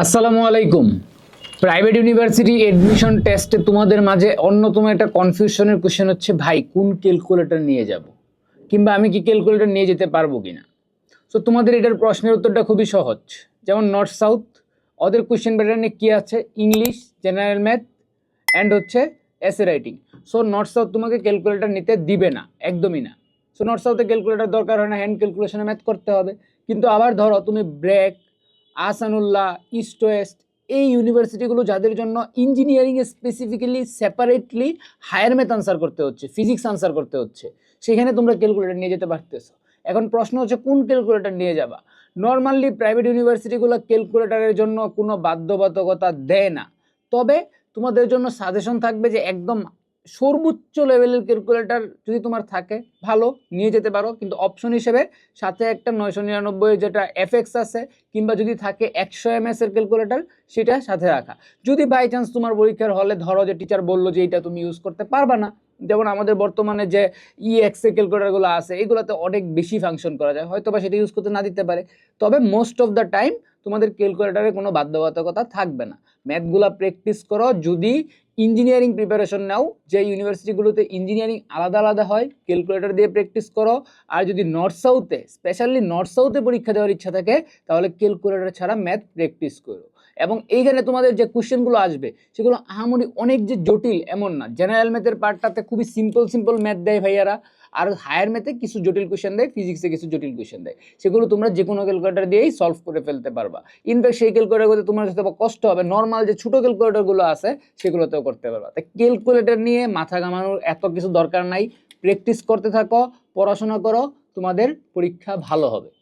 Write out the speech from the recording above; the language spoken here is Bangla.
আসসালামু আলাইকুম। প্রাইভেট ইউনিভার্সিটি এডমিশন টেস্টে তোমাদের মাঝে অন্যতম একটা কনফিউশনের কোশ্চেন হচ্ছে, ভাই, কোন ক্যালকুলেটর নিয়ে যাব? কিংবা আমি কি ক্যালকুলেটর নিয়ে যেতে পারব কিনা? সো তোমাদের এটার প্রশ্নের উত্তরটা খুবই সহজ। যেমন নর্থ সাউথ ওদের কোশ্চেন প্যাটার্নে কী আছে? ইংলিশ জেনারেল ম্যাথ অ্যান্ড হচ্ছে essay writing so north south তোমাকে ক্যালকুলেটর নিতে দিবে না, একদমই না। সো নর্থ সাউথে ক্যালকুলেটর দরকার হয় না হ্যান্ড ক্যালকুলেশনে ম্যাথ করতে হবে। কিন্তু আবার ধরো, তুমি ব্রেক আসানুল্লাহ ইস্ট ওয়েস্ট এই ইউনিভার্সিটিগুলো যাদের জন্য ইঞ্জিনিয়ারিংয়ে specifically separately higher math answer করতে হচ্ছে ফিজিক্স আনসার করতে হচ্ছে, সেখানে তোমরা ক্যালকুলেটর নিয়ে যেতে পারতেছো। এখন প্রশ্ন হচ্ছে, কোন ক্যালকুলেটর নিয়ে যাবা? নর্মালি প্রাইভেট ইউনিভার্সিটিগুলো ক্যালকুলেটরের জন্য কোনো বাধ্যবাধকতা দেয় না। তবে তোমাদের জন্য সাজেশন থাকবে যে একদম সর্বোচ্চ লেভেলের ক্যালকুলেটার যদি তোমার থাকে, ভালো, নিয়ে যেতে পারো। কিন্তু অপশন হিসেবে সাথে একটা নয়শো নিরানব্বই যেটা এফএক্স আছে, কিংবা যদি থাকে একশো এম এর ক্যালকুলেটর সেটা সাথে রাখা। যদি বাই চান্স তোমার পরীক্ষার হলে ধরো যে টিচার বলল যে এটা তুমি ইউজ করতে পারবা না, যেমন আমাদের বর্তমানে যে ই এক্সে ক্যালকুলেটারগুলো আছে, এগুলোতে অনেক বেশি ফাংশন করা যায় হয়তো বা সেটা ইউজ করতে না দিতে পারে। তবে মোস্ট অফ দ্য টাইম তোমাদের ক্যালকুলেটারে কোনো বাধ্যবাধকতা থাকবে না। ম্যাথগুলো প্র্যাকটিস করো, যদি ইঞ্জিনিয়ারিং প্রিপারেশন নাও, যে ইউনিভার্সিটিগুলোতে ইঞ্জিনিয়ারিং আলাদা আলাদা হয় ক্যালকুলেটর দিয়ে প্র্যাকটিস করো, আর যদি নর্থ সাউথে স্পেশালি নর্থ সাউথে পরীক্ষা দেওয়ার ইচ্ছা থাকে, তাহলে ক্যালকুলেটার ছাড়া ম্যাথ প্র্যাকটিস করো। এবং এইখানে তোমাদের যে কোশ্চেনগুলো আসবে, সেগুলো আহামরি অনেক যে জটিল এমন না। জেনারেল ম্যাথের পার্টটাতে খুবই সিম্পল সিম্পল ম্যাথ দেয় ভাইয়ারা। আর হায়ার ম্যাথে কিছু জটিল কোশ্চেন দেয় ফিজিক্সে কিছু জটিল কোশ্চেন দেয়। সেগুলো তোমরা যে কোনো ক্যালকুলেটর দিয়েই সলভ করে ফেলতে পারবা। ইনফ্যাক্ট সেই ক্যালকুলেটারগুলোতে তোমার হয়তো কষ্ট হবে। নর্মাল যে ছোটো ক্যালকুলেটরগুলো আছে, সেগুলোতেও করতে পারবা। তাই ক্যালকুলেটর নিয়ে মাথা ঘামানোর এত কিছু দরকার নাই। প্র্যাকটিস করতে থাকো, পড়াশোনা করো, তোমাদের পরীক্ষা ভালো হবে।